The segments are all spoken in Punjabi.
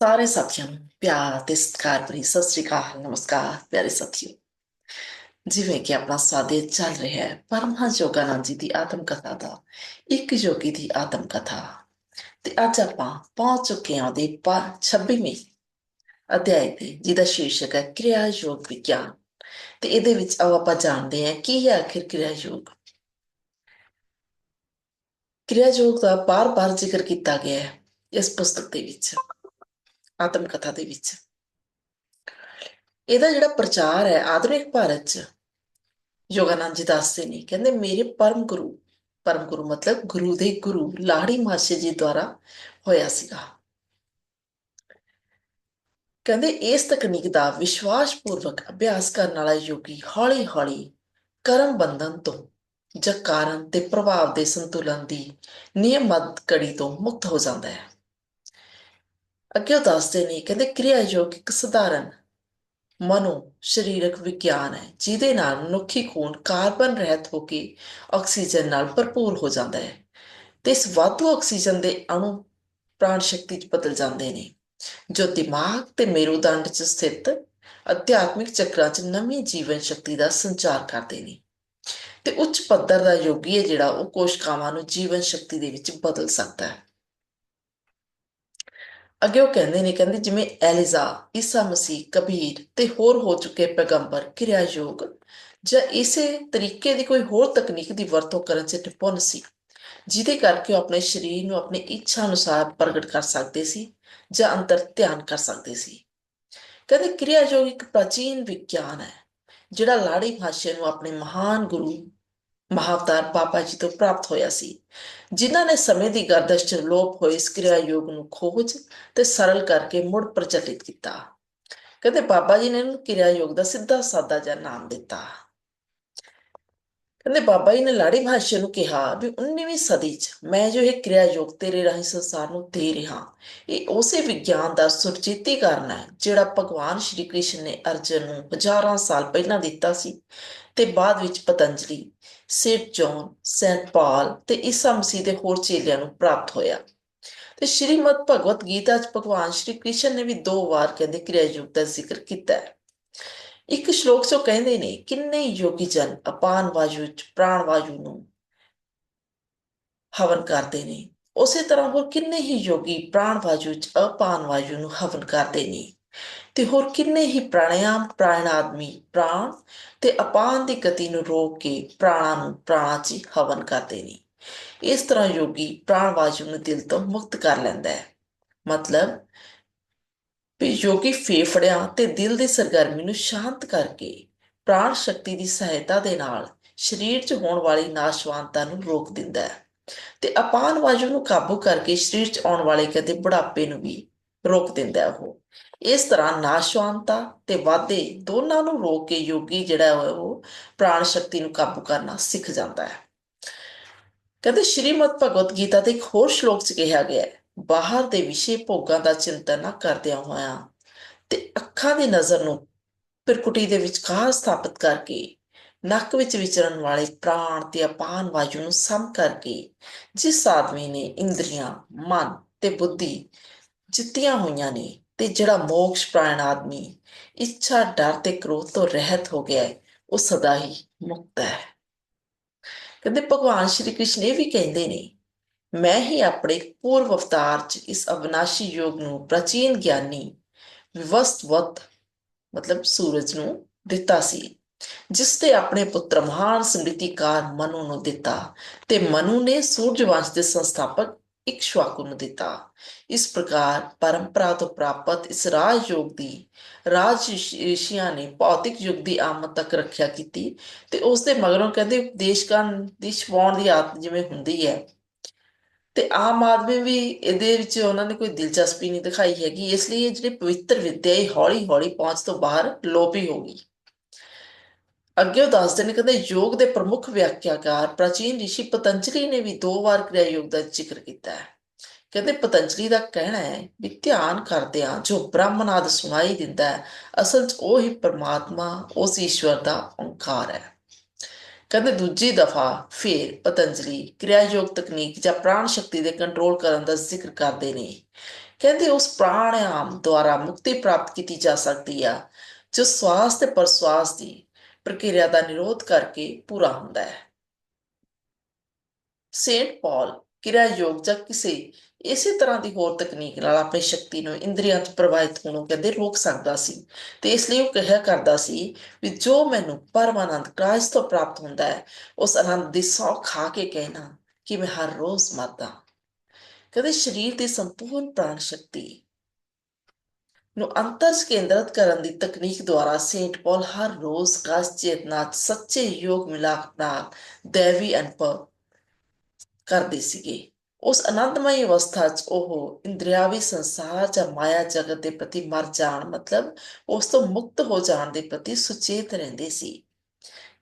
ਸਾਰੇ ਸਾਥੀਆਂ ਨੂੰ, ਪਿਆਰ ਤੇ ਸਤਿਕਾਰ ਭਰੀ ਸਤਿ ਸ੍ਰੀ ਅਕਾਲ, ਨਮਸਕਾਰ, ਪਿਆਰੇ ਸਾਥੀਓ। ਜਿਵੇਂ ਕਿ ਆਪਣਾ ਸਾਦੇ ਚੱਲ ਰਿਹਾ ਹੈ ਪਰਮਹੰਸ ਯੋਗਾਨੰਦ ਜੀ ਦੀ ਆਤਮ ਕਥਾ ਦਾ, ਇੱਕ ਯੋਗੀ ਦੀ ਆਤਮ ਕਥਾ। ਤੇ ਅੱਜ ਆਪਾਂ ਪਹੁੰਚ ਚੁੱਕੇ ਹਾਂ ਦੇ 26ਵੇਂ ਅਧਿਆਇ ਤੇ, ਜਿਹਦਾ ਸ਼ੀਰਸ਼ਕ ਹੈ ਕਿਰਿਆ ਯੋਗ ਵਿਗਿਆਨ। ਤੇ ਇਹਦੇ ਵਿੱਚ ਆਓ ਆਪਾਂ ਜਾਣਦੇ ਹਾਂ ਕੀ ਹੈ ਆਖਿਰ ਕਿਰਿਆ ਯੋਗ ਕਿਰਿਆ ਯੋਗ ਦਾ ਬਾਰ-ਬਾਰ ਜ਼ਿਕਰ ਕੀਤਾ ਗਿਆ ਹੈ ਇਸ ਪੁਸਤਕ ਦੇ ਵਿੱਚ। ਆਤਮ ਕਥਾ ਦੇ ਵਿੱਚ। ਇਹਦਾ ਜਿਹੜਾ ਪ੍ਰਚਾਰ ਹੈ ਆਧੁਨਿਕ ਭਾਰਤ 'ਚ, ਯੋਗਾਨੰਦ ਜੀ ਦੱਸਦੇ ਨੇ, ਕਹਿੰਦੇ ਮੇਰੇ ਪਰਮ ਗੁਰੂ ਪਰਮ ਗੁਰੂ ਮਤਲਬ ਗੁਰੂ ਦੇ ਗੁਰੂ ਲਾਹੜੀ ਮਾਸ਼ੇ ਜੀ ਦੁਆਰਾ ਹੋਇਆ ਸੀਗਾ। ਕਹਿੰਦੇ ਇਸ ਤਕਨੀਕ ਦਾ ਵਿਸ਼ਵਾਸ ਪੂਰਵਕ ਅਭਿਆਸ ਕਰਨ ਵਾਲਾ ਯੋਗੀ ਹੌਲੀ-ਹੌਲੀ ਕਰਮ ਬੰਧਨ ਤੋਂ ਜਾਂ ਕਾਰਨ ਤੇ ਪ੍ਰਭਾਵ ਦੇ ਸੰਤੁਲਨ ਦੀ ਨਿਯਮਤ ਕੜੀ ਤੋਂ ਮੁਕਤ ਹੋ ਜਾਂਦਾ ਹੈ। ਅੱਗੇ ਉਹ ਦੱਸਦੇ ਨੇ, ਕਹਿੰਦੇ ਕਿਰਿਆ ਯੋਗ ਇੱਕ ਸਧਾਰਨ ਮਨੋ ਸਰੀਰਕ ਵਿਗਿਆਨ ਹੈ, ਜਿਹਦੇ ਨਾਲ ਮਨੁੱਖੀ ਖੂਨ ਕਾਰਬਨ ਰਹਿਤ ਹੋ ਕੇ ਆਕਸੀਜਨ ਨਾਲ ਭਰਪੂਰ ਹੋ ਜਾਂਦਾ ਹੈ ਤੇ ਇਸ ਵਾਧੂ ਆਕਸੀਜਨ ਦੇ ਅਣੂ ਪ੍ਰਾਣ ਸ਼ਕਤੀ 'ਚ ਬਦਲ ਜਾਂਦੇ ਨੇ, ਜੋ ਦਿਮਾਗ ਤੇ ਮੇਰੂਦੰਡ 'ਚ ਸਥਿਤ ਅਧਿਆਤਮਿਕ ਚੱਕਰਾਂ 'ਚ ਨਵੀਂ ਜੀਵਨ ਸ਼ਕਤੀ ਦਾ ਸੰਚਾਰ ਕਰਦੇ ਨੇ। ਤੇ ਉੱਚ ਪੱਧਰ ਦਾ ਯੋਗੀ ਹੈ ਜਿਹੜਾ ਉਹ ਕੋਸ਼ਕਾਵਾਂ ਨੂੰ ਜੀਵਨ ਸ਼ਕਤੀ ਦੇ ਵਿੱਚ ਬਦਲ ਸਕਦਾ ਹੈ। ਅੱਗੇ ਉਹ ਕਹਿੰਦੇ ਨੇ, ਕਹਿੰਦੇ ਜਿਵੇਂ ਐਲੀਜ਼ਾ, ਈਸਾ ਮਸੀਹ, ਕਬੀਰ ਤੇ ਹੋਰ ਹੋ ਚੁੱਕੇ ਪੈਗੰਬਰ ਕਿਰਿਆ ਯੋਗ ਜਾਂ ਇਸੇ ਤਰੀਕੇ ਦੀ ਕੋਈ ਹੋਰ ਤਕਨੀਕ ਦੀ ਵਰਤੋਂ ਕਰਨ 'ਚ ਨਿਪੁੰਨ ਸੀ, ਜਿਹਦੇ ਕਰਕੇ ਉਹ ਆਪਣੇ ਸਰੀਰ ਨੂੰ ਆਪਣੀ ਇੱਛਾ ਅਨੁਸਾਰ ਪ੍ਰਗਟ ਕਰ ਸਕਦੇ ਸੀ ਜਾਂ ਅੰਦਰ ਧਿਆਨ ਕਰ ਸਕਦੇ ਸੀ। ਕਹਿੰਦੇ ਕਿਰਿਆ ਯੋਗ ਇੱਕ ਪ੍ਰਾਚੀਨ ਵਿਗਿਆਨ ਹੈ, ਜਿਹੜਾ ਲਾੜੀ ਭਾਸ਼ਾ ਨੂੰ ਆਪਣੇ ਮਹਾਨ ਗੁਰੂ ਮਹਾਵਤਾਰ ਬਾਬਾ ਜੀ ਤੋਂ ਪ੍ਰਾਪਤ ਹੋਇਆ ਸੀ, ਜਿਨ੍ਹਾਂ ਨੇ ਸਮੇਂ ਦੀ ਗਰਦਸ਼ 'ਚ ਲੋਪ ਹੋਏ ਇਸ ਕਿਰਿਆ ਯੋਗ ਨੂੰ ਖੋਜ ਤੇ ਸਰਲ ਕਰਕੇ ਮੁੜ ਪ੍ਰਚਲਿਤ ਕੀਤਾ। ਕਹਿੰਦੇ ਬਾਬਾ ਜੀ ਨੇ ਇਹਨੂੰ ਕਿਰਿਆ ਯੋਗ ਦਾ ਸਿੱਧਾ ਸਾਦਾ ਜਿਹਾ ਨਾਮ ਦਿੱਤਾ। ਕਹਿੰਦੇ ਬਾਬਾ ਜੀ ਨੇ ਲਾੜੀ ਭਾਸ਼ਾ ਨੂੰ ਕਿਹਾ ਵੀ 19ਵੀਂ ਸਦੀ 'ਚ ਮੈਂ ਜੋ ਇਹ ਕਿਰਿਆ ਯੋਗ ਤੇਰੇ ਰਾਹੀਂ ਸੰਸਾਰ ਨੂੰ ਦੇ ਰਿਹਾ, ਇਹ ਉਸੇ ਵਿਗਿਆਨ ਦਾ ਸੁਰਜੀਤੀਕਰਨ ਹੈ, ਜਿਹੜਾ ਭਗਵਾਨ ਸ਼੍ਰੀ ਕ੍ਰਿਸ਼ਨ ਨੇ ਅਰਜਨ ਨੂੰ ਹਜ਼ਾਰਾਂ ਸਾਲ ਪਹਿਲਾਂ ਦਿੱਤਾ ਸੀ ਤੇ ਬਾਅਦ ਵਿੱਚ ਪਤੰਜਲੀ ਸੇਠ ਜੌਨ ਸੈਂਟ ਪਾਲ ਤੇ ਈਸਾ ਮਸੀਹ ਦੇ ਹੋਰ ਚੇਲਿਆਂ ਨੂੰ ਪ੍ਰਾਪਤ ਹੋਇਆ। ਤੇ ਸ਼੍ਰੀਮਦ ਭਗਵਤ ਗੀਤਾ 'ਚ ਭਗਵਾਨ ਸ਼੍ਰੀ ਕ੍ਰਿਸ਼ਨ ਨੇ ਵੀ ਦੋ ਵਾਰ ਕਹਿੰਦੇ ਕਿਰਿਆ ਯੁਗ ਦਾ ਜ਼ਿਕਰ ਕੀਤਾ ਹੈ। ਇੱਕ ਸ਼ਲੋਕ 'ਚ ਕਹਿੰਦੇ ਨੇ, ਕਿੰਨੇ ਯੋਗੀ ਜਨ ਅਪਾਨ ਵਾਯੂ 'ਚ ਪ੍ਰਾਣ ਵਾਯੂ ਨੂੰ ਹਵਨ ਕਰਦੇ ਨੇ। ਉਸੇ ਤਰ੍ਹਾਂ ਹੋਰ ਕਿੰਨੇ ਹੀ ਯੋਗੀ ਪ੍ਰਾਣ ਵਾਯੂ 'ਚ ਅਪਾਨ ਵਾਯੂ ਨੂੰ ਹਵਨ ਕਰਦੇ ਨੇ। ਤੇ ਹੋਰ ਕਿੰਨੇ ਹੀ ਪ੍ਰਾਣਾਯਾਮ ਪ੍ਰਾਣ ਆਦਮੀ, ਪ੍ਰਾਣ ਤੇ ਅਪਾਨ ਦੀ ਗਤੀ ਨੂੰ ਰੋਕ ਕੇ ਪ੍ਰਾਣਾਂ ਨੂੰ ਪ੍ਰਾਣਾਂ 'ਚ ਹਵਨ ਕਰਦੇ ਨੇ। ਇਸ ਤਰ੍ਹਾਂ ਯੋਗੀ ਪ੍ਰਾਣ ਵਾਯੂ ਨੂੰ ਦਿਲ ਤੋਂ ਮੁਕਤ ਕਰ ਲੈਂਦਾ ਹੈ। ਮਤਲਬ ਵੀ ਯੋਗੀ ਫੇਫੜਿਆਂ ਤੇ ਦਿਲ ਦੀ ਸਰਗਰਮੀ ਨੂੰ ਸ਼ਾਂਤ ਕਰਕੇ ਪ੍ਰਾਣ ਸ਼ਕਤੀ ਦੀ ਸਹਾਇਤਾ ਦੇ ਨਾਲ ਸਰੀਰ 'ਚ ਹੋਣ ਵਾਲੀ ਨਾਸ਼ਵਾਨਤਾ ਨੂੰ ਰੋਕ ਦਿੰਦਾ ਹੈ। ਤੇ ਅਪਾਨ ਵਾਯੂ ਨੂੰ ਕਾਬੂ ਕਰਕੇ ਸਰੀਰ 'ਚ ਆਉਣ ਵਾਲੇ ਕਦੇ ਬੁਢਾਪੇ ਨੂੰ ਵੀ ਰੋਕ ਦਿੰਦਾ ਹੈ ਉਹ। ਇਸ ਤਰ੍ਹਾਂ ਨਾਸ਼ਵਾਨਤਾ ਤੇ ਵਾਧੇ ਦੋਨਾਂ ਨੂੰ ਰੋਕ ਕੇ ਯੋਗੀ ਜਿਹੜਾ ਉਹ ਪ੍ਰਾਣ ਸ਼ਕਤੀ ਨੂੰ ਕਾਬੂ ਕਰਨਾ ਸਿੱਖ ਜਾਂਦਾ ਹੈ। ਕਹਿੰਦੇ ਸ਼੍ਰੀਮਦ ਭਗਵਤ ਗੀਤਾ ਦੇ ਇੱਕ ਹੋਰ ਸ਼ਲੋਕ 'ਚ ਕਿਹਾ ਗਿਆ ਹੈ, ਬਾਹਰ ਦੇ ਵਿਸ਼ੇ ਭੋਗਾਂ ਦਾ ਚਿੰਤਨ ਨਾ ਕਰਦਿਆਂ ਹੋਇਆਂ ਤੇ ਅੱਖਾਂ ਦੀ ਨਜ਼ਰ ਨੂੰ ਪਿਰਕੁਟੀ ਦੇ ਵਿਚਕਾਰ ਸਥਾਪਿਤ ਕਰਕੇ ਨੱਕ ਵਿੱਚ ਵਿਚਰਨ ਵਾਲੇ ਪ੍ਰਾਣ ਤੇ ਅਪਾਨ ਵਾਯੂ ਨੂੰ ਸਮ ਕਰਕੇ ਜਿਸ ਆਦਮੀ ਨੇ ਇੰਦਰੀਆਂ, ਮਨ ਤੇ ਬੁੱਧੀ ਜਿੱਤੀਆਂ ਹੋਈਆਂ ਨੇ ਤੇ ਜਿਹੜਾ ਮੋਕਸ਼ ਪ੍ਰਾਣ ਆਦਮੀ ਇੱਛਾ, ਡਰ ਤੇ ਕ੍ਰੋਧ ਤੋਂ ਰਹਿਤ ਹੋ ਗਿਆ ਹੈ, ਉਹ ਸਦਾ ਹੀ ਮੁਕਤ ਹੈ। ਕਹਿੰਦੇ ਭਗਵਾਨ ਸ਼੍ਰੀ ਕ੍ਰਿਸ਼ਨ ਇਹ ਵੀ ਕਹਿੰਦੇ ਨੇ, ਮੈਂ ਹੀ ਆਪਣੇ ਪੂਰਵ ਅਵਤਾਰ 'ਚ ਇਸ ਅਵਨਾਸ਼ੀ ਯੋਗ ਨੂੰ ਪ੍ਰਾਚੀਨ ਗਿਆਨੀ ਵਿਵਸਤਵਤ ਮਤਲਬ ਸੂਰਜ ਨੂੰ ਦਿੱਤਾ ਸੀ, ਜਿਸ ਤੇ ਆਪਣੇ ਪੁੱਤਰ ਮਹਾਨ ਸਮ੍ਰਿਤੀਕਾਰ ਮਨੂ ਨੂੰ ਦਿੱਤਾ ਤੇ ਮਨੂ ਨੇ ਸੂਰਜ ਵੰਸ਼ ਦੇ ਸੰਸਥਾਪਕ ਇਕਸ਼ਵਾਕੂ ਨੂੰ ਦਿੱਤਾ ਇਸ ਪ੍ਰਕਾਰ ਪਰੰਪਰਾ ਤੋਂ ਪ੍ਰਾਪਤ ਇਸ ਰਾਜ ਯੋਗ ਦੀ ਰਾਜ ਰਿਸ਼ੀਆਂ ਨੇ ਭੌਤਿਕ ਯੁੱਗ ਦੀ ਆਮਦ ਤੱਕ ਰੱਖਿਆ ਕੀਤੀ ਤੇ ਉਸ ਦੇ ਮਗਰੋਂ ਕਹਿੰਦੇ ਉਪਦੇਸ਼ਕਾਂ ਦੀ ਛਵਾਉਣ ਦੀ ਆਦਤ ਜਿਵੇਂ ਹੁੰਦੀ ਹੈ। ਤੇ ਆਮ ਆਦਮੀ ਵੀ ਇਹਦੇ ਵਿੱਚ ਉਹਨਾਂ ਨੇ ਕੋਈ ਦਿਲਚਸਪੀ ਨਹੀਂ ਦਿਖਾਈ ਹੈਗੀ, ਇਸ ਲਈ ਇਹ ਜਿਹੜੀ ਪਵਿੱਤਰ ਵਿੱਦਿਆ ਹੈ ਹੌਲੀ ਹੌਲੀ ਪਹੁੰਚ ਤੋਂ ਬਾਹਰ ਲੋਪੀ ਹੋ ਗਈ। ਅੱਗੇ ਉਹ ਦੱਸਦੇ ਨੇ, ਕਹਿੰਦੇ ਯੋਗ ਦੇ ਪ੍ਰਮੁੱਖ ਵਿਆਖਿਆਕਾਰ ਪ੍ਰਾਚੀਨ ઋષਿ ਪਤੰਜਲੀ ਨੇ ਵੀ ਦੋ ਵਾਰ ਕਿਰਿਆ ਯੋਗ ਦਾ ਜ਼ਿਕਰ ਕੀਤਾ ਹੈ। ਕਹਿੰਦੇ ਪਤੰਜਲੀ ਦਾ ਕਹਿਣਾ ਹੈ ਵੀ ਧਿਆਨ ਕਰਦਿਆਂ ਜੋ ਬ੍ਰਹਮਨਾਦ ਸੁਣਾਈ ਦਿੰਦਾ ਹੈ, ਅਸਲ 'ਚ ਉਹ ਹੀ ਪਰਮਾਤਮਾ, ਉਸ ਈਸ਼ਵਰ ਦਾ ਓੰਕਾਰ ਹੈ। ਕਹਿੰਦੇ ਦੂਜੀ ਦਫਾ ਫੇਰ ਪਤੰਜਲੀ ਕਿਰਿਆ ਯੋਗ ਤਕਨੀਕ ਜਾਂ ਪ੍ਰਾਣ ਸ਼ਕਤੀ ਦੇ ਕੰਟਰੋਲ ਕਰਨ ਦਾ ਜ਼ਿਕਰ ਕਰਦੇ ਨੇ। ਕਹਿੰਦੇ ਉਸ ਪ੍ਰਾਣਾਯਾਮ ਦੁਆਰਾ ਮੁਕਤੀ ਪ੍ਰਾਪਤ ਕੀਤੀ ਜਾ ਸਕਦੀ ਆ, ਜੋ ਸਵਾਸ ਤੇ ਪ੍ਰਸਵਾਸ ਦੀ ਪ੍ਰਕਿਰਿਆ ਦਾ ਨਿਰੋਧ ਕਰਕੇ ਪੂਰਾ ਹੁੰਦਾ ਹੈ। ਸੇਂਟ ਪਾਲ ਕਿਰਿਆ ਯੋਗ ਜਾਂ ਕਿਸੇ ਇਸੇ ਤਰ੍ਹਾਂ ਦੀ ਹੋਰ ਤਕਨੀਕ ਨਾਲ ਆਪਣੀ ਸ਼ਕਤੀ ਨੂੰ ਇੰਦਰੀਆਂ 'ਚ ਪ੍ਰਵਾਹਿਤ ਹੋਣੋਂ ਕਹਿੰਦੇ ਰੋਕ ਸਕਦਾ ਸੀ ਤੇ ਇਸ ਲਈ ਉਹ ਕਿਹਾ ਕਰਦਾ ਸੀ ਵੀ ਜੋ ਮੈਨੂੰ ਪਰਮਾਨੰਦ ਕ੍ਰਾਈਸਟ ਤੋਂ ਪ੍ਰਾਪਤ ਹੁੰਦਾ ਹੈ, ਉਸ ਆਨੰਦ ਦੀ ਸੌ ਖਾ ਕੇ ਕਹਿਣਾ ਕਿ ਮੈਂ ਹਰ ਰੋਜ਼ ਮਰਦਾ ਕਦੇ ਸਰੀਰ ਦੀ ਸੰਪੂਰਨ ਪ੍ਰਾਣ ਸ਼ਕਤੀ ਨੂੰ ਅੰਤਰ ਕੇਂਦਰਿਤ ਕਰਨ ਦੀ ਤਕਨੀਕ ਦੁਆਰਾ ਸੇਂਟ ਪਾਲ ਹਰ ਰੋਜ਼ ਕਾਸ ਚੇਤਨਾ ਸੱਚੇ ਯੋਗ ਮਿਲਾਪ ਨਾਲ ਦੇਵੀ ਅਨੁਭਵ ਕਰਦੇ ਸੀਗੇ। ਉਸ ਆਨੰਦਮਈ ਅਵਸਥਾ 'ਚ ਉਹ ਇੰਦਰੀਆਵੀ ਸੰਸਾਰ ਜਾਂ ਮਾਇਆ ਜਗਤ ਦੇ ਪ੍ਰਤੀ ਮਰ ਜਾਣ ਮਤਲਬ ਉਸ ਤੋਂ ਮੁਕਤ ਹੋ ਜਾਣ ਦੇ ਪ੍ਰਤੀ ਸੁਚੇਤ ਰਹਿੰਦੇ ਸੀ।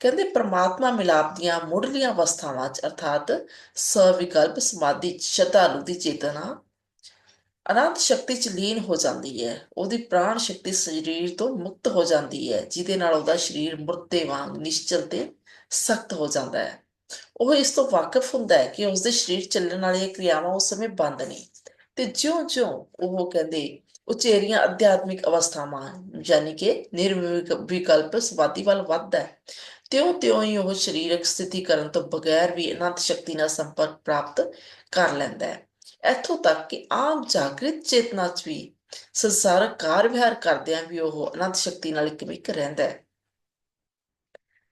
ਕਹਿੰਦੇ ਪ੍ਰਮਾਤਮਾ ਮਿਲਾਪ ਦੀਆਂ ਮੁੱਢਲੀਆਂ ਅਵਸਥਾਵਾਂ 'ਚ ਅਰਥਾਤ ਸਵਿਕਲਪ ਸਮਾਧੀ 'ਚ ਸ਼ਰਧਾਲੂ ਦੀ ਚੇਤਨਾ ਅਨੰਤ ਸ਼ਕਤੀ 'ਚ ਲੀਨ ਹੋ ਜਾਂਦੀ ਹੈ। ਉਹਦੀ ਪ੍ਰਾਣ ਸ਼ਕਤੀ ਸਰੀਰ ਤੋਂ ਮੁਕਤ ਹੋ ਜਾਂਦੀ ਹੈ, ਜਿਹਦੇ ਨਾਲ ਉਹਦਾ ਸਰੀਰ ਮੁਰਦੇ ਵਾਂਗ ਨਿਸ਼ਚਲ ਤੇ ਸਖਤ ਹੋ ਜਾਂਦਾ ਹੈ। ਉਹ ਇਸ ਤੋਂ ਵਾਕਿਫ ਹੁੰਦਾ ਹੈ ਕਿ ਉਸਦੇ ਸਰੀਰ ਚੱਲਣ ਵਾਲੀਆਂ ਕਿਰਿਆਵਾਂ ਉਸ ਸਮੇਂ ਬੰਦ ਨੇ। ਤੇ ਜਿਉਂ-ਜਿਉਂ ਉਹ ਕਹਿੰਦੇ, ਉਚੇਰੀਆਂ ਅਧਿਆਤਮਿਕ ਅਵਸਥਾਵਾਂ, ਯਾਨੀ ਕਿ ਨਿਰਵਿਕਲਪ ਸਮਾਧੀ ਵੱਲ ਵੱਧਦਾ ਹੈ। ਤਿਉਂ-ਤਿਉਂ ਹੀ ਉਹ ਸਰੀਰਕ ਸਥਿਤੀ ਕਰਨ ਤੋਂ ਬਗੈਰ ਵੀ ਅਨੰਤ ਸ਼ਕਤੀ ਨਾਲ ਸੰਪਰਕ ਪ੍ਰਾਪਤ ਕਰ ਲੈਂਦਾ ਹੈ। ਇੱਥੋਂ ਤੱਕ ਕਿ ਆਮ ਜਾਗ੍ਰਿਤ ਚੇਤਨਾ 'ਚ ਵੀ ਸੰਸਾਰਕ ਕਾਰ ਵਿਹਾਰ ਕਰਦਿਆਂ ਵੀ ਉਹ ਅਨੰਤ ਸ਼ਕਤੀ ਨਾਲ ਇਕਮਿਕ ਰਹਿੰਦਾ ਹੈ।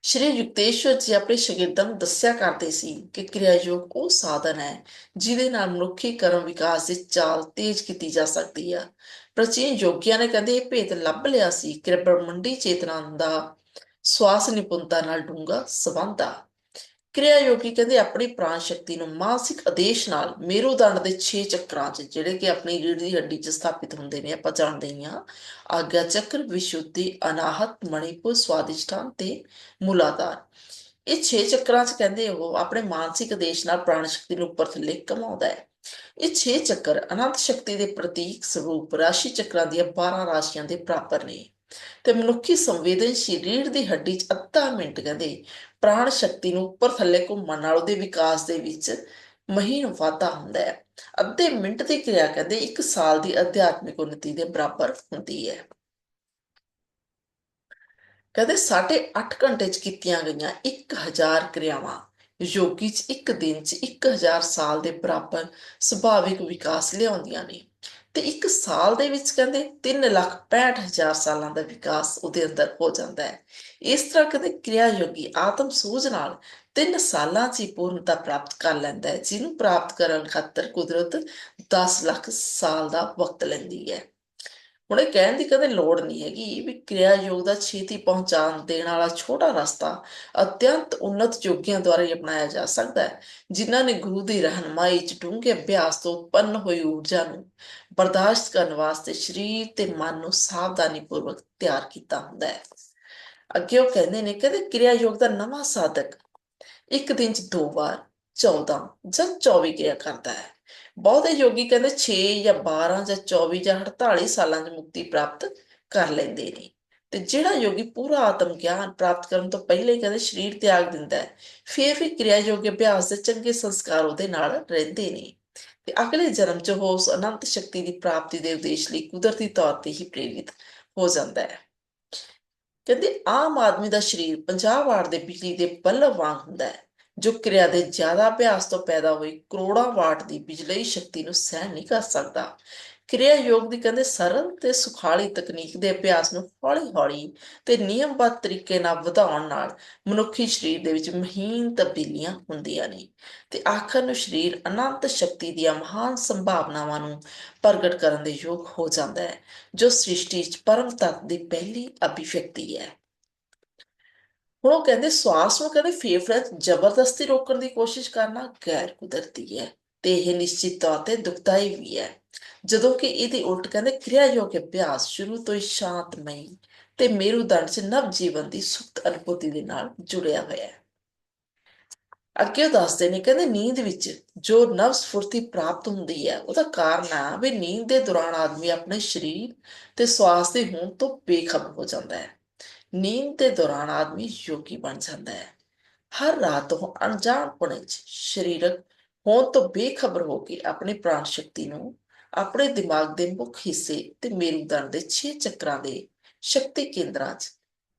ਸ਼੍ਰੀ ਯੁਕਤੇਸ਼ਵਰ ਜੀ ਆਪਣੇ ਸ਼ਾਗਿਰਦਾਂ ਨੂੰ ਦੱਸਿਆ ਕਰਦੇ ਸੀ ਕਿ ਕਿਰਿਆ ਯੋਗ ਉਹ ਸਾਧਨ ਹੈ ਜਿਹਦੇ ਨਾਲ ਮਨੁੱਖੀ ਕਰਮ ਵਿਕਾਸ ਦੀ ਚਾਲ ਤੇਜ਼ ਕੀਤੀ ਜਾ ਸਕਦੀ ਆ। ਪ੍ਰਾਚੀਨ ਯੋਗੀਆਂ ਨੇ ਕਹਿੰਦੇ ਇਹ ਭੇਦ ਲੱਭ ਲਿਆ ਸੀ ਕਿ ਬ੍ਰਹਮੰਡੀ ਚੇਤਨਾ ਦਾ ਸਵਾਸ ਨਿਪੁੰਨਤਾ ਨਾਲ ਡੂੰਗਾ ਸੰਬੰਧ ਆ। ਕਿਰਿਆ ਯੋਗੀ ਕਹਿੰਦੇ ਆਪਣੀ ਪ੍ਰਾਣ ਸ਼ਕਤੀ ਨੂੰ ਮਾਨਸਿਕ ਆਦੇਸ਼ ਨਾਲ ਮੇਰੂਦੰਡ ਦੇ 6 ਚੱਕਰਾਂ 'ਚ, ਜਿਹੜੇ ਕਿ ਆਪਣੀ ਰੀੜ ਦੀ ਹੱਡੀ 'ਚ ਸਥਾਪਿਤ ਹੁੰਦੇ ਨੇ, ਆਪਾਂ ਜਾਣਦੇ ਹੀ ਹਾਂ। ਆਗਿਆ ਚੱਕਰ, ਵਿਸ਼ੁੱਧੀ, ਅਨਾਹਤ, ਮਣੀਪੁਰ, ਸਵਾਦਿਸ਼ਟਾਨ ਤੇ ਮੂਲਾਧਾਰ। ਇਹ 6 ਚੱਕਰਾਂ 'ਚ ਕਹਿੰਦੇ ਉਹ ਆਪਣੇ ਮਾਨਸਿਕ ਆਦੇਸ਼ ਨਾਲ ਪ੍ਰਾਣ ਸ਼ਕਤੀ ਨੂੰ ਉੱਪਰ ਥੱਲੇ ਕਮਾਉਂਦਾ ਹੈ। ਇਹ 6 ਚੱਕਰ ਅਨੰਤ ਸ਼ਕਤੀ ਦੇ ਪ੍ਰਤੀਕ ਸਰੂਪ ਰਾਸ਼ੀ ਚੱਕਰਾਂ ਦੀਆਂ 12 ਰਾਸ਼ੀਆਂ ਦੇ ਬਰਾਬਰ ਨੇ। ਤੇ ਮਨੁੱਖੀ ਸੰਵੇਦਨਸ਼ੀਲ ਰੀੜ ਦੀ ਹੱਡੀ 'ਚ ਅੱਧਾ ਮਿੰਟ ਕਹਿੰਦੇ ਪ੍ਰਾਣ ਸ਼ਕਤੀ ਨੂੰ ਉੱਪਰ ਥੱਲੇ ਘੁੰਮਣ ਨਾਲ ਉਹਦੇ ਵਿਕਾਸ ਦੇ ਵਿੱਚ ਮਹੀਨ ਵਾਧਾ ਹੁੰਦਾ ਹੈ। ਅੱਧੇ ਮਿੰਟ ਦੀ ਕਿਰਿਆ ਕਹਿੰਦੇ 1 ਸਾਲ ਦੀ ਅਧਿਆਤਮਿਕ ਉન્નਤੀ ਦੇ ਬਰਾਬਰ ਹੁੰਦੀ ਹੈ। ਕਹਿੰਦੇ 8.5 ਘੰਟੇ 'ਚ ਕੀਤੀਆਂ ਗਈਆਂ 1000 ਕਿਰਿਆਵਾਂ, ਯੋਗੀ 'ਚ ਇੱਕ ਦਿਨ 'ਚ 1000 ਸਾਲ ਦੇ ਬਰਾਬਰ ਸੁਭਾਵਿਕ ਵਿਕਾਸ ਲਿਆਉਂਦੀਆਂ ਨੇ। ਤੇ ਇੱਕ ਸਾਲ ਦੇ ਵਿੱਚ ਕਹਿੰਦੇ 3 ਲੱਖ 65 ਹਜ਼ਾਰ ਸਾਲਾਂ ਦਾ ਵਿਕਾਸ ਉਹਦੇ ਅੰਦਰ ਹੋ ਜਾਂਦਾ ਹੈ। ਇਸ ਤਰ੍ਹਾਂ ਕਹਿੰਦੇ ਕਿਰਿਆ ਯੋਗੀ ਆਤਮ ਸੂਝ ਨਾਲ 3 ਸਾਲਾਂ 'ਚ ਹੀ ਪੂਰਨਤਾ ਪ੍ਰਾਪਤ ਕਰ ਲੈਂਦਾ ਹੈ, ਜਿਹਨੂੰ ਪ੍ਰਾਪਤ ਕਰਨ ਖਾਤਰ ਕੁਦਰਤ 10 ਲੱਖ ਸਾਲ ਦਾ ਵਕਤ ਲੈਂਦੀ ਹੈ। ਹੁਣ ਇਹ ਕਹਿਣ ਦੀ ਕਦੇ ਲੋੜ ਨਹੀਂ ਹੈਗੀ ਵੀ ਕਿਰਿਆ ਯੋਗ ਦਾ ਛੇਤੀ ਪਹੁੰਚਾਣ ਦੇਣ ਵਾਲਾ ਛੋਟਾ ਰਸਤਾ ਅਤਿਅੰਤ ਉન્નਤ ਯੋਗੀਆਂ ਦੁਆਰਾ ਹੀ ਅਪਣਾਇਆ ਜਾ ਸਕਦਾ ਹੈ, ਜਿਨ੍ਹਾਂ ਨੇ ਗੁਰੂ ਦੀ ਰਹਿਨਮਾਈ ਚ ਡੂੰਘੇ ਅਭਿਆਸ ਤੋਂ ਉਤਪੰਨ ਹੋਈ ਊਰਜਾ ਨੂੰ ਬਰਦਾਸ਼ਤ ਕਰਨ ਵਾਸਤੇ ਸਰੀਰ ਤੇ ਮਨ ਨੂੰ ਸਾਵਧਾਨੀ ਪੂਰਵਕ ਤਿਆਰ ਕੀਤਾ ਹੁੰਦਾ ਹੈ। ਅੱਗੇ ਉਹ ਕਹਿੰਦੇ ਨੇ ਕਿ ਕਿਰਿਆ ਯੋਗ ਦਾ ਨਵਾਂ ਸਾਧਕ ਇੱਕ ਦਿਨ ਚ ਦੋ ਵਾਰ 14 ਜਾਂ 24 ਕਿਰਿਆ ਕਰਦਾ ਹੈ। ਬਹੁਤੇ ਯੋਗੀ ਕਹਿੰਦੇ 6 ਜਾਂ 12 ਜਾਂ 24 ਜਾਂ 48 ਸਾਲਾਂ 'ਚ ਮੁਕਤੀ ਪ੍ਰਾਪਤ ਕਰ ਲੈਂਦੇ ਨੇ। ਤੇ ਜਿਹੜਾ ਯੋਗੀ ਪੂਰਾ ਆਤਮ ਗਿਆਨ ਪ੍ਰਾਪਤ ਕਰਨ ਤੋਂ ਪਹਿਲੇ ਕਹਿੰਦੇ ਸਰੀਰ ਤਿਆਗ ਦਿੰਦਾ ਹੈ, ਫਿਰ ਵੀ ਕਿਰਿਆ ਯੋਗ ਅਭਿਆਸ ਦੇ ਚੰਗੇ ਸੰਸਕਾਰ ਉਹਦੇ ਨਾਲ ਰਹਿੰਦੇ ਨੇ। ਤੇ ਅਗਲੇ ਜਨਮ 'ਚ ਉਹ ਉਸ ਅਨੰਤ ਸ਼ਕਤੀ ਦੀ ਪ੍ਰਾਪਤੀ ਦੇ ਉਦੇਸ਼ ਲਈ ਕੁਦਰਤੀ ਤੌਰ ਤੇ ਹੀ ਪ੍ਰੇਰਿਤ ਹੋ ਜਾਂਦਾ ਹੈ। ਕਹਿੰਦੇ ਆਮ ਆਦਮੀ ਦਾ ਸਰੀਰ 50 ਵਾਟ ਦੇ ਬਿਜਲੀ ਦੇ ਬਲਬ ਵਾਂਗ ਹੁੰਦਾ ਹੈ। ਜੋ ਕਿਰਿਆ ਦੇ ਜ਼ਿਆਦਾ ਅਭਿਆਸ ਤੋਂ ਪੈਦਾ ਹੋਈ ਕਰੋੜਾਂ ਵਾਟ ਦੀ ਬਿਜਲੀ ਸ਼ਕਤੀ ਨੂੰ ਸਹਿਣ ਨਹੀਂ ਕਰ ਸਕਦਾ। ਕਿਰਿਆ ਯੋਗ ਦੀ ਕਹਿੰਦੇ ਸਰਲ ਤੇ ਸੁਖਾਲੀ ਤਕਨੀਕ ਦੇ ਅਭਿਆਸ ਨੂੰ ਹੌਲੀ-ਹੌਲੀ ਤੇ ਨਿਯਮਬੱਧ ਤਰੀਕੇ ਨਾਲ ਵਧਾਉਣ ਨਾਲ ਮਨੁੱਖੀ ਸਰੀਰ ਦੇ ਵਿੱਚ ਮਹੀਨ ਤਬਦੀਲੀਆਂ ਹੁੰਦੀਆਂ ਨੇ ਤੇ ਆਖਰ ਨੂੰ ਸਰੀਰ ਅਨੰਤ ਸ਼ਕਤੀ ਦੀਆਂ ਮਹਾਨ ਸੰਭਾਵਨਾਵਾਂ ਨੂੰ ਪ੍ਰਗਟ ਕਰਨ ਦੇ ਯੋਗ ਹੋ ਜਾਂਦਾ ਹੈ, ਜੋ ਸ੍ਰਿਸ਼ਟੀ 'ਚ ਪਰਮ ਤੱਤ ਦੀ ਪਹਿਲੀ ਅਭਿਵਿਅਕਤੀ ਹੈ। ਹੁਣ ਉਹ ਕਹਿੰਦੇ ਸਵਾਸ ਨੂੰ ਕਹਿੰਦੇ ਫੇਫੜਿਆਂ 'ਚ ਜ਼ਬਰਦਸਤੀ ਰੋਕਣ ਦੀ ਕੋਸ਼ਿਸ਼ ਕਰਨਾ ਗੈਰ ਕੁਦਰਤੀ ਹੈ ਤੇ ਇਹ ਨਿਸ਼ਚਿਤ ਤੌਰ ਤੇ ਦੁਖਦਾਈ ਵੀ ਹੈ। ਜਦੋਂ ਕਿ ਇਹਦੇ ਉਲਟ ਕਹਿੰਦੇ ਕਿਰਿਆ ਯੋਗ ਅਭਿਆਸ ਸ਼ੁਰੂ ਤੋਂ ਹੀ ਸ਼ਾਂਤਮਈ ਤੇ ਮੇਰੂਦੰਡ 'ਚ ਨਵ ਜੀਵਨ ਦੀ ਸੁਖਤ ਅਨੁਭੂਤੀ ਦੇ ਨਾਲ ਜੁੜਿਆ ਹੋਇਆ ਹੈ। ਅੱਗੇ ਉਹ ਦੱਸਦੇ ਨੇ ਕਹਿੰਦੇ ਨੀਂਦ ਵਿੱਚ ਜੋ ਨਵ ਸਫੁਰਤੀ ਪ੍ਰਾਪਤ ਹੁੰਦੀ ਹੈ, ਉਹਦਾ ਕਾਰਨ ਆ ਵੀ ਨੀਂਦ ਦੇ ਦੌਰਾਨ ਆਦਮੀ ਆਪਣੇ ਸਰੀਰ ਤੇ ਸਵਾਸ ਦੇ ਹੋਂਦ ਤੋਂ ਬੇਖਬਰ ਹੋ ਜਾਂਦਾ ਹੈ। ਨੀਂਦ ਦੇ ਦੌਰਾਨ ਆਦਮੀ ਯੋਗੀ ਬਣ ਜਾਂਦਾ ਹੈ। ਹਰ ਰਾਤ ਉਹ ਅਣਜਾਣਪੁਣੇ 'ਚ ਸਰੀਰਕ ਹੋਣ ਤੋਂ ਬੇਖਬਰ ਹੋ ਕੇ ਆਪਣੀ ਪ੍ਰਾਣ ਸ਼ਕਤੀ ਨੂੰ ਆਪਣੇ ਦਿਮਾਗ ਦੇ ਮੁੱਖ ਹਿੱਸੇ ਤੇ ਮੇਰੂਦੰਡ ਦੇ 6 ਚੱਕਰਾਂ ਦੇ ਸ਼ਕਤੀ ਕੇਂਦਰਾਂ 'ਚ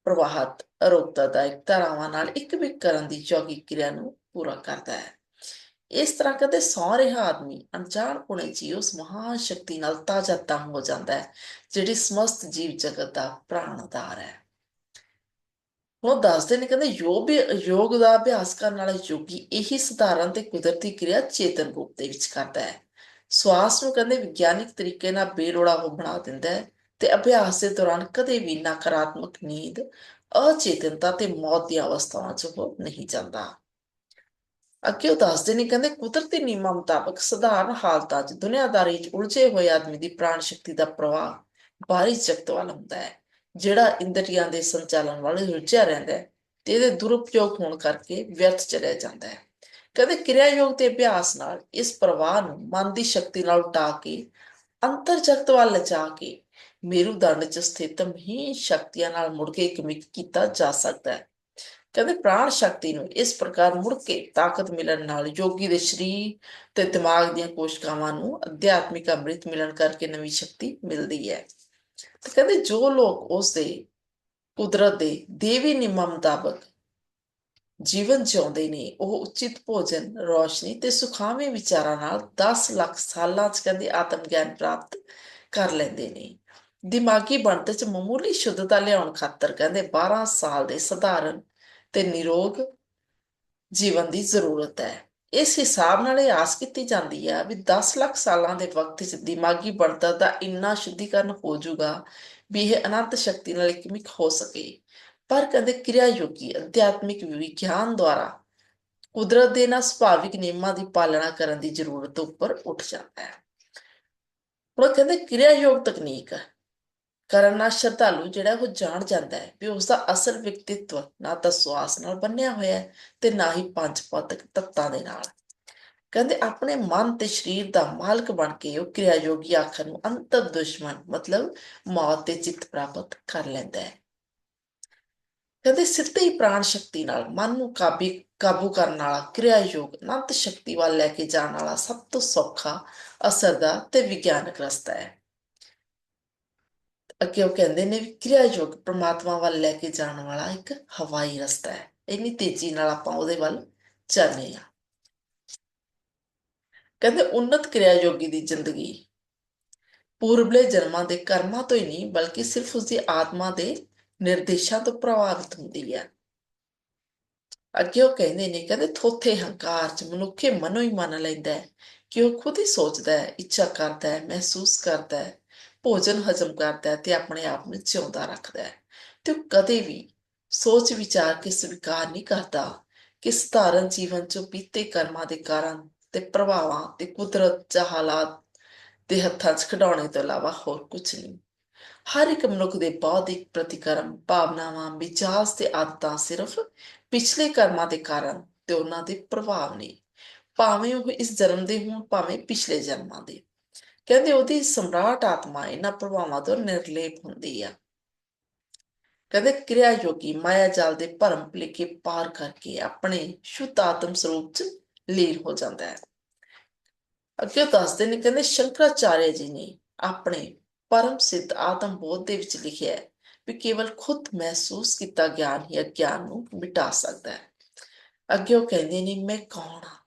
ਪ੍ਰਵਾਹਤ, ਅਰੋਗਤਾਦਾਇਕ ਧਾਰਾਵਾਂ ਨਾਲ ਇੱਕ ਵੀ ਕਰਨ ਦੀ ਯੋਗਿਕ ਕਿਰਿਆ ਨੂੰ ਪੂਰਾ ਕਰਦਾ ਹੈ। ਇਸ ਤਰ੍ਹਾਂ ਕਦੇ ਸੌ ਰਿਹਾ ਆਦਮੀ ਅਣਜਾਣ ਪੁਣੇ ਜੀ ਉਸ ਮਹਾਨ ਸ਼ਕਤੀ ਨਾਲ ਤਾਜ਼ਾ ਤਮ ਹੋ ਜਾਂਦਾ ਹੈ, ਜਿਹੜੀ ਸਮਸਤ ਜੀਵ ਜਗਤ ਦਾ ਪ੍ਰਾਣ ਆਧਾਰ ਹੈ। ਉਹ ਦੱਸਦੇ ਨੇ ਕਹਿੰਦੇ ਯੋਗ ਯੋਗ ਦਾ ਅਭਿਆਸ ਕਰਨ ਵਾਲਾ ਯੋਗੀ ਇਹੀ ਸਧਾਰਨ ਤੇ ਕੁਦਰਤੀ ਕਿਰਿਆ ਚੇਤਨ ਰੂਪ ਦੇ ਵਿੱਚ ਕਰਦਾ ਹੈ। ਸਵਾਸ ਨੂੰ ਕਹਿੰਦੇ ਵਿਗਿਆਨਿਕ ਤਰੀਕੇ ਨਾਲ ਬੇਲੋੜਾ ਉਹ ਬਣਾ ਦਿੰਦਾ ਹੈ ਤੇ ਅਭਿਆਸ ਦੇ ਦੌਰਾਨ ਕਦੇ ਵੀ ਨਕਾਰਾਤਮਕ ਨੀਂਦ, ਅਚੇਤਨਤਾ ਤੇ ਮੌਤ ਦੀਆਂ ਅਵਸਥਾਵਾਂ 'ਚ ਹੋ ਨਹੀਂ ਜਾਂਦਾ। ਅੱਗੇ ਉਹ ਦੱਸਦੇ ਨੇ ਕਹਿੰਦੇ ਕੁਦਰਤੀ ਨਿਯਮਾਂ ਮੁਤਾਬਕ ਸਧਾਰਨ ਹਾਲਤਾਂ 'ਚ ਦੁਨੀਆਦਾਰੀ 'ਚ ਉਲਝੇ ਹੋਏ ਆਦਮੀ ਦੀ ਪ੍ਰਾਣ ਸ਼ਕਤੀ ਦਾ ਪ੍ਰਵਾਹ ਬਾਹਰੀ ਜਗਤ ਵੱਲ ਹੁੰਦਾ ਹੈ। ਜਿਹੜਾ ਇੰਦਰੀਆਂ ਦੇ ਸੰਚਾਲਨ ਵੱਲ ਰੁੱਝਿਆ ਰਹਿੰਦਾ ਹੈ ਤੇ ਇਹਦੇ ਦੁਰਉਪਯੋਗ ਹੋਣ ਕਰਕੇ ਵਿਅਰਥ ਚਲਿਆ ਜਾਂਦਾ ਹੈ। ਕਹਿੰਦੇ ਕਿਰਿਆ ਯੋਗ ਤੇ ਅਭਿਆਸ ਨਾਲ ਇਸ ਪ੍ਰਵਾਹ ਨੂੰ ਮਨ ਦੀ ਸ਼ਕਤੀ ਨਾਲ ਉਟਾ ਕੇ ਅੰਤਰ ਜਗਤ ਵੱਲ ਲਿਜਾ ਕੇ ਮੇਰੂਦੰਡ 'ਚ ਸਥਿਤ ਮਹੀਨ ਸ਼ਕਤੀਆਂ ਨਾਲ ਮੁੜ ਕੇ ਇਕਮਿਕ ਕੀਤਾ ਜਾ ਸਕਦਾ ਹੈ। ਕਹਿੰਦੇ ਪ੍ਰਾਣ ਸ਼ਕਤੀ ਨੂੰ ਇਸ ਪ੍ਰਕਾਰ ਮੁੜ ਕੇ ਤਾਕਤ ਮਿਲਣ ਨਾਲ ਯੋਗੀ ਦੇ ਸਰੀਰ ਤੇ ਦਿਮਾਗ ਦੀਆਂ ਕੋਸ਼ਕਾਵਾਂ ਨੂੰ ਅਧਿਆਤਮਿਕ ਅੰਮ੍ਰਿਤ ਮਿਲਣ ਕਰਕੇ ਨਵੀਂ ਸ਼ਕਤੀ ਮਿਲਦੀ ਹੈ। ਤੇ ਕਹਿੰਦੇ ਜੋ ਲੋਕ ਉਸ ਦੇ ਕੁਦਰਤ ਦੇ ਦੇਵੀ ਨਿਯਮਾਂ ਮੁਤਾਬਕ ਜੀਵਨ ਜਿਉਂਦੇ ਨੇ, ਉਹ ਉਚਿਤ ਭੋਜਨ, ਰੋਸ਼ਨੀ ਤੇ ਸੁਖਾਵੇਂ ਵਿਚਾਰਾਂ ਨਾਲ 10 ਲੱਖ ਸਾਲਾਂ ਚ ਕਹਿੰਦੇ ਆਤਮ ਗਿਆਨ ਪ੍ਰਾਪਤ ਕਰ ਲੈਂਦੇ ਨੇ। ਦਿਮਾਗੀ ਬਣਤਰ ਚ ਮਾਮੂਲੀ ਸ਼ੁੱਧਤਾ ਲਿਆਉਣ ਖਾਤਰ ਕਹਿੰਦੇ 12 ਸਾਲ ਦੇ ਸਧਾਰਨ ਤੇ ਨਿਰੋਗ ਜੀਵਨ ਦੀ ਜ਼ਰੂਰਤ ਹੈ। ਇਸ ਹਿਸਾਬ ਨਾਲ ਇਹ ਆਸ ਕੀਤੀ ਜਾਂਦੀ ਹੈ ਵੀ 10 ਲੱਖ ਸਾਲਾਂ ਦੇ ਵਕਤ ਵਿੱਚ ਦਿਮਾਗੀ ਬਣਤਰ ਦਾ ਇੰਨਾ ਸ਼ੁੱਧੀਕਰਨ ਹੋ ਜਾਊਗਾ ਵੀ ਇਹ ਅਨੰਤ ਸ਼ਕਤੀ ਨਾਲ ਇਕਮਿਕ ਹੋ ਸਕੇ। ਪਰ ਕਹਿੰਦੇ ਕਿਰਿਆ ਯੋਗੀ ਅਧਿਆਤਮਿਕ ਵਿਗਿਆਨ ਦੁਆਰਾ ਕੁਦਰਤ ਦੇ ਨਾਲ ਸੁਭਾਵਿਕ ਨਿਯਮਾਂ ਦੀ ਪਾਲਣਾ ਕਰਨ ਦੀ ਜ਼ਰੂਰਤ ਉੱਪਰ ਉੱਠ ਜਾਂਦਾ ਹੈ। ਉਹ ਕਹਿੰਦੇ ਕਿਰਿਆ ਯੋਗ ਤਕਨੀਕ ਕਰਨ ਨਾਲ ਸ਼ਰਧਾਲੂ ਜਿਹੜਾ ਉਹ ਜਾਣ ਜਾਂਦਾ ਹੈ ਵੀ ਉਸ ਦਾ ਅਸਲ ਵਿਅਕਤੀਤਵ ਨਾ ਤਾਂ ਸਵਾਸ ਨਾਲ ਬੰਨਿਆ ਹੋਇਆ ਹੈ ਤੇ ਨਾ ਹੀ ਪੰਜ ਪਤਕ ਤੱਤਾਂ ਦੇ ਨਾਲ। ਕਹਿੰਦੇ ਆਪਣੇ ਮਨ ਤੇ ਸਰੀਰ ਦਾ ਮਾਲਕ ਬਣ ਕੇ ਉਹ ਕਿਰਿਆ ਯੋਗੀ ਆਖਰ ਨੂੰ ਅੰਤਰ ਦੁਸ਼ਮਣ ਮਤਲਬ ਮੌਤ ਤੇ ਚਿੱਤ ਪ੍ਰਾਪਤ ਕਰ ਲੈਂਦਾ ਹੈ। ਕਹਿੰਦੇ ਸਿੱਧੇ ਹੀ ਪ੍ਰਾਣ ਸ਼ਕਤੀ ਨਾਲ ਮਨ ਨੂੰ ਕਾਬੀ ਕਾਬੂ ਕਰਨ ਵਾਲਾ ਕਿਰਿਆ ਯੋਗ ਅਨੰਤ ਸ਼ਕਤੀ ਵੱਲ ਲੈ ਕੇ ਜਾਣ ਵਾਲਾ ਸਭ ਤੋਂ ਸੌਖਾ, ਅਸਰਦਾਰ ਤੇ ਵਿਗਿਆਨਕ ਰਸਤਾ ਹੈ। ਅੱਗੇ ਉਹ ਕਹਿੰਦੇ ਨੇ ਵੀ ਕਿਰਿਆ ਯੋਗ ਪ੍ਰਮਾਤਮਾ ਵੱਲ ਲੈ ਕੇ ਜਾਣ ਵਾਲਾ ਇੱਕ ਹਵਾਈ ਰਸਤਾ ਹੈ। ਇੰਨੀ ਤੇਜ਼ੀ ਨਾਲ ਆਪਾਂ ਉਹਦੇ ਵੱਲ ਚੱਲਨੇ ਆ ਕਹਿੰਦੇ ਉન્નਤ ਕਿਰਿਆ ਯੋਗੀ ਦੀ ਜ਼ਿੰਦਗੀ। ਪੂਰਬਲੇ ਜਨਮਾਂ ਦੇ ਕਰਮਾਂ ਤੋਂ ਹੀ ਨਹੀਂ, ਬਲਕਿ ਸਿਰਫ ਉਸ ਦੀ ਆਤਮਾ ਦੇ ਨਿਰਦੇਸ਼ਾਂ ਤੋਂ ਪ੍ਰਭਾਵਿਤ ਹੁੰਦੀ ਹੈ। ਅੱਗੇ ਉਹ ਕਹਿੰਦੇ ਨੇ, ਕਹਿੰਦੇ ਥੋਥੇ ਹੰਕਾਰ ਚ ਮਨੁੱਖੇ ਮਨੋ ਹੀ ਮੰਨ ਲੈਂਦਾ ਹੈ ਕਿ ਉਹ ਖੁਦ ਹੀ ਸੋਚਦਾ ਹੈ, ਇੱਛਾ ਕਰਦਾ ਹੈ, ਮਹਿਸੂਸ ਕਰਦਾ ਹੈ। ਭੋਜਨ ਹਜਮ ਕਰਦਾ ਹੈ ਤੇ ਆਪਣੇ ਆਪ ਨੂੰ ਜਿਉਂਦਾ ਰੱਖਦਾ ਹੈ ਤੇ ਉਹ ਕਦੇ ਵੀ ਸੋਚ ਵਿਚਾਰ ਕੇ ਸਵੀਕਾਰ ਨਹੀਂ ਕਰਦਾ। ਕਿ ਸਧਾਰਨ ਜੀਵਨ ਚ ਬੀਤੇ ਕਰਮਾਂ ਦੇ ਕਾਰਨ ਤੇ ਪ੍ਰਭਾਵਾਂ ਤੇ ਕੁਦਰਤ ਜਾਂ ਹਾਲਾਤ ਦੇ ਹੱਥਾਂ 'ਚ ਖਿਡਾਉਣੇ ਤੋਂ ਇਲਾਵਾ ਹੋਰ ਕੁਝ ਨਹੀਂ। ਹਰ ਇੱਕ ਮਨੁੱਖ ਦੇ ਬੌਧਿਕ ਪ੍ਰਤੀਕਰਮ, ਭਾਵਨਾਵਾਂ ਵਿਚਾਰ ਤੇ ਆਦਤਾਂ ਸਿਰਫ ਪਿਛਲੇ ਕਰਮਾਂ ਦੇ ਕਾਰਨ ਤੇ ਉਹਨਾਂ ਦੇ ਪ੍ਰਭਾਵ ਨੇ। ਭਾਵੇਂ ਉਹ ਇਸ ਜਨਮ ਦੇ ਹੋਣ, ਭਾਵੇਂ ਪਿਛਲੇ ਜਨਮਾਂ ਦੇ। ਕਹਿੰਦੇ ਉਹਦੀ ਸਮਰਾਟ ਆਤਮਾ ਇਹਨਾਂ ਪ੍ਰਭਾਵਾਂ ਤੋਂ ਨਿਰਲੇਪ ਹੁੰਦੀ ਆ। ਕਹਿੰਦੇ ਕਿਰਿਆ ਯੋਗੀ ਮਾਇਆ ਜਾਲ ਦੇ ਭਰਮ ਭੁਲੇਖੇ ਪਾਰ ਕਰਕੇ ਆਪਣੇ ਸ਼ੁੱਧ ਆਤਮ ਸਰੂਪ ਚ ਲੀਨ ਹੋ ਜਾਂਦਾ ਹੈ। ਅੱਗੇ ਉਹ ਦੱਸਦੇ ਨੇ, ਕਹਿੰਦੇ ਸ਼ੰਕਰਾਚਾਰਿਆ ਜੀ ਨੇ ਆਪਣੇ ਪਰਮ ਸਿੱਧ ਆਤਮ ਬੋਧ ਦੇ ਵਿੱਚ ਲਿਖਿਆ ਹੈ ਵੀ ਕੇਵਲ ਖੁਦ ਮਹਿਸੂਸ ਕੀਤਾ ਗਿਆਨ ਹੀ ਅਗਿਆਨ ਨੂੰ ਮਿਟਾ ਸਕਦਾ ਹੈ। ਅੱਗੇ ਉਹ ਕਹਿੰਦੇ ਨੇ, ਮੈਂ ਕੌਣ ਹਾਂ?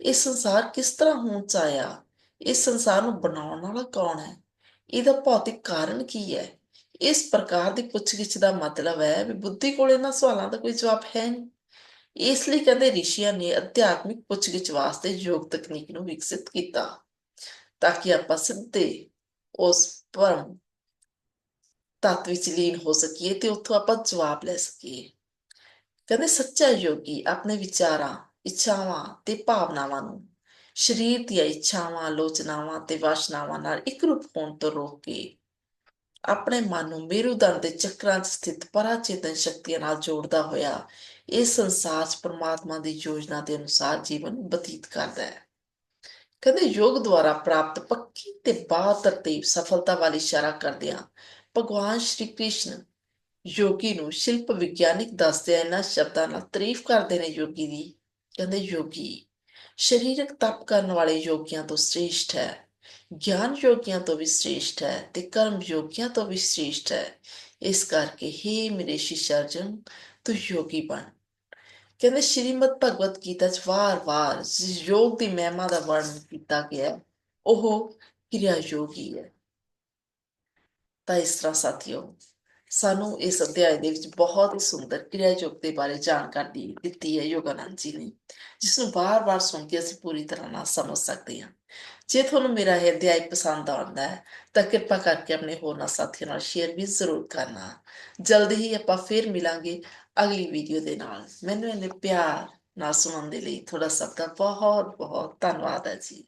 ਇਹ ਸੰਸਾਰ ਕਿਸ ਤਰ੍ਹਾਂ ਹੋਣ ਚ ਆਇਆ? ਇਸ ਸੰਸਾਰ ਨੂੰ ਬਣਾਉਣ ਵਾਲਾ ਕੌਣ ਹੈ? ਇਹਦਾ ਭੌਤਿਕ ਕਾਰਨ ਕੀ ਹੈ? ਇਸ ਪ੍ਰਕਾਰ ਦੀ ਪੁੱਛਗਿੱਛ ਦਾ ਮਤਲਬ ਹੈ ਵੀ ਬੁੱਧੀ ਕੋਲ ਇਹਨਾਂ ਸਵਾਲਾਂ ਦਾ ਕੋਈ ਜਵਾਬ ਹੈ ਨਹੀਂ। ਇਸ ਲਈ ਕਹਿੰਦੇ ਰਿਸ਼ੀਆਂ ਨੇ ਅਧਿਆਤਮਿਕ ਪੁੱਛਗਿੱਛ ਵਾਸਤੇ ਯੋਗ ਤਕਨੀਕ ਨੂੰ ਵਿਕਸਿਤ ਕੀਤਾ ਤਾਂ ਕਿ ਆਪਾਂ ਸਿੱਧੇ ਉਸ ਪਰਮ ਤੱਤ ਵਿੱਚ ਲੀਨ ਹੋ ਸਕੀਏ ਤੇ ਉੱਥੋਂ ਆਪਾਂ ਜਵਾਬ ਲੈ ਸਕੀਏ। ਕਹਿੰਦੇ ਸੱਚਾ ਯੋਗੀ ਆਪਣੇ ਵਿਚਾਰਾਂ, ਇੱਛਾਵਾਂ ਤੇ ਭਾਵਨਾਵਾਂ ਨੂੰ ਸਰੀਰ ਦੀਆਂ ਇੱਛਾਵਾਂ, ਆਲੋਚਨਾਵਾਂ ਤੇ ਵਾਸ਼ਨਾਵਾਂ ਨਾਲ ਇੱਕ ਰੂਪ ਹੋਣ ਤੋਂ ਰੋਕ ਕੇ ਆਪਣੇ ਮਨ ਨੂੰ ਮੇਰੂਦੰਡ ਦੇ ਚੱਕਰਾਂ 'ਚ ਸਥਿਤ ਪਰਾਚੇਤਨ ਸ਼ਕਤੀਆਂ ਨਾਲ ਜੋੜਦਾ ਹੋਇਆ ਇਸ ਸੰਸਾਰ 'ਚ ਪ੍ਰਮਾਤਮਾ ਦੀ ਯੋਜਨਾ ਦੇ ਅਨੁਸਾਰ ਜੀਵਨ ਬਤੀਤ ਕਰਦਾ ਹੈ। ਕਹਿੰਦੇ ਯੋਗ ਦੁਆਰਾ ਪ੍ਰਾਪਤ ਪੱਕੀ ਤੇ ਬਾਤਰਤੀਬ ਸਫਲਤਾ ਵਾਲੀ ਇਸ਼ਾਰਾ ਕਰਦਿਆਂ ਭਗਵਾਨ ਸ਼੍ਰੀ ਕ੍ਰਿਸ਼ਨ ਯੋਗੀ ਨੂੰ ਸ਼ਿਲਪ ਵਿਗਿਆਨਿਕ ਦੱਸਦੇ ਇਹਨਾਂ ਸ਼ਬਦਾਂ ਨਾਲ ਤਾਰੀਫ ਕਰਦੇ ਨੇ ਯੋਗੀ ਦੀ, ਕਹਿੰਦੇ, ਯੋਗੀ ਸਰੀਰਕ ਤਪ ਕਰਨ ਵਾਲੇ ਯੋਗੀਆਂ ਤੋਂ ਸ੍ਰੇਸ਼ਟ ਹੈ। ਗਿਆਨ ਯੋਗੀਆਂ ਤੋਂ ਵੀ ਸ੍ਰੇਸ਼ਟ ਹੈ ਤੇ ਕਰਮ ਯੋਗੀਆਂ ਤੋਂ ਵੀ ਸ੍ਰੇਸ਼ਟ ਹੈ। ਇਸ ਕਰਕੇ ਹੀ ਮੇਰੇ ਸ਼ਿਸ਼ ਅਰਜਨ, ਤੂੰ ਯੋਗੀ ਬਣ। ਕਹਿੰਦੇ ਸ਼੍ਰੀਮਦ ਭਗਵਤ ਗੀਤਾ ਚ ਵਾਰ-ਵਾਰ ਜਿਸ ਯੋਗ ਦੀ ਮਹਿਮਾ ਦਾ ਵਰਣਨ ਕੀਤਾ ਗਿਆ, ਉਹ ਕਿਰਿਆ ਯੋਗੀ ਹੈ। ਤਾਂ ਇਸ ਤਰ੍ਹਾਂ ਸਾਥੀਓ ਸਾਨੂੰ ਇਸ ਅਧਿਆਇ ਦੇ ਵਿੱਚ ਬਹੁਤ ਹੀ ਸੁੰਦਰ ਕਿਰਿਆ ਯੋਗ ਦੇ ਬਾਰੇ ਜਾਣਕਾਰੀ ਦਿੱਤੀ ਹੈ ਯੋਗਾਨੰਦ ਜੀ ਨੇ, ਜਿਸ ਨੂੰ ਬਾਰ-ਬਾਰ ਸੁਣ ਕੇ ਅਸੀਂ ਪੂਰੀ ਤਰ੍ਹਾਂ ਨਾਲ ਸਮਝ ਸਕਦੇ ਹਾਂ। ਜੇ ਤੁਹਾਨੂੰ ਮੇਰਾ ਇਹ ਅਧਿਆਇ ਪਸੰਦ ਆਉਂਦਾ ਹੈ, ਤਾਂ ਕਿਰਪਾ ਕਰਕੇ ਆਪਣੇ ਹੋਰਨਾਂ ਸਾਥੀਆਂ ਨਾਲ ਸ਼ੇਅਰ ਵੀ ਜ਼ਰੂਰ ਕਰਨਾ। ਜਲਦੀ ਹੀ ਆਪਾਂ ਫਿਰ ਮਿਲਾਂਗੇ ਅਗਲੀ ਵੀਡੀਓ ਦੇ ਨਾਲ। ਮੈਨੂੰ ਇਹਨੇ ਪਿਆਰ ਨਾਲ ਸੁਣਨ ਦੇ ਲਈ ਤੁਹਾਡਾ ਸਭ ਦਾ ਬਹੁਤ ਬਹੁਤ ਧੰਨਵਾਦ ਹੈ ਜੀ।